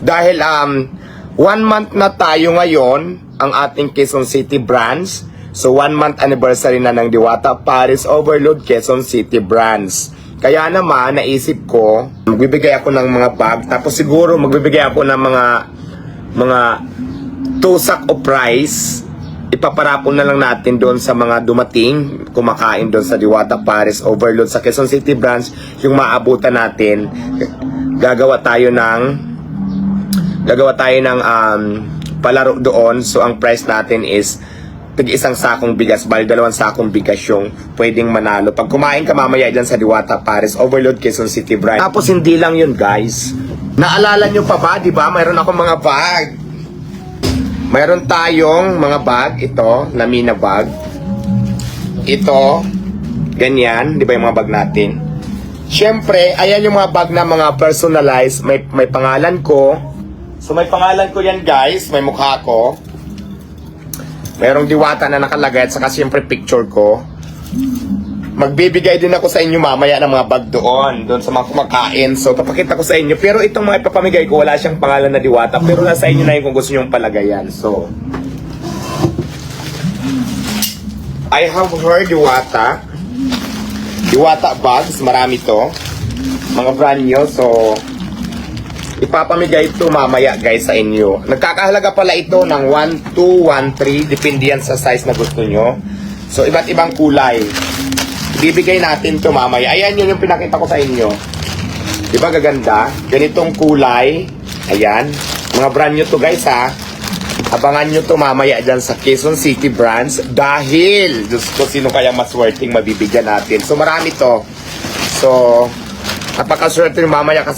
Dahil um, one month na tayo ngayon, ang ating Quezon City branch. So one month anniversary na ng Diwata Paris Overload Quezon City branch. Kaya naman, naisip ko, magbibigay ako ng mga bag, tapos siguro magbibigay ako ng mga mga tusak o price ipaparapon na lang natin doon sa mga dumating kumakain doon sa Diwata Paris Overload sa Quezon City branch yung maabutan natin gagawa tayo ng gagawa tayo ng um, palaro doon so ang price natin is tig isang sakong bigas, bali dalawang sakong bigas yung pwedeng manalo. Pag kumain ka mamaya dyan sa Diwata Paris Overload Quezon City branch. Tapos hindi lang yun guys. Naalala nyo pa ba, di ba? Mayroon ako mga bag. Mayroon tayong mga bag, ito, Lamina bag. Ito, ganyan, di ba yung mga bag natin? Siyempre, ayan yung mga bag na mga personalized, may, may pangalan ko. So may pangalan ko yan guys, may mukha ko. Merong diwata na nakalagay at saka siyempre picture ko. Magbibigay din ako sa inyo mamaya ng mga bag doon, doon sa mga kumakain. So, papakita ko sa inyo. Pero itong mga ipapamigay ko, wala siyang pangalan na diwata. Pero nasa inyo na yun kung gusto nyo palagayan. So, I have heard diwata. Diwata bags, marami to. Mga brand new, so ipapamigay ito mamaya guys sa inyo. Nagkakahalaga pala ito ng 1, 2, 1, 3. Depende yan sa size na gusto nyo. So, iba't ibang kulay. Bibigay natin to mamaya. Ayan yun yung pinakita ko sa inyo. Di ba gaganda? Ganitong kulay. Ayan. Mga brand new to guys ha. Abangan nyo to mamaya dyan sa Quezon City branch dahil Diyos ko sino kaya maswerteng mabibigyan natin. So marami to. So napakaswerte yung mamaya kasi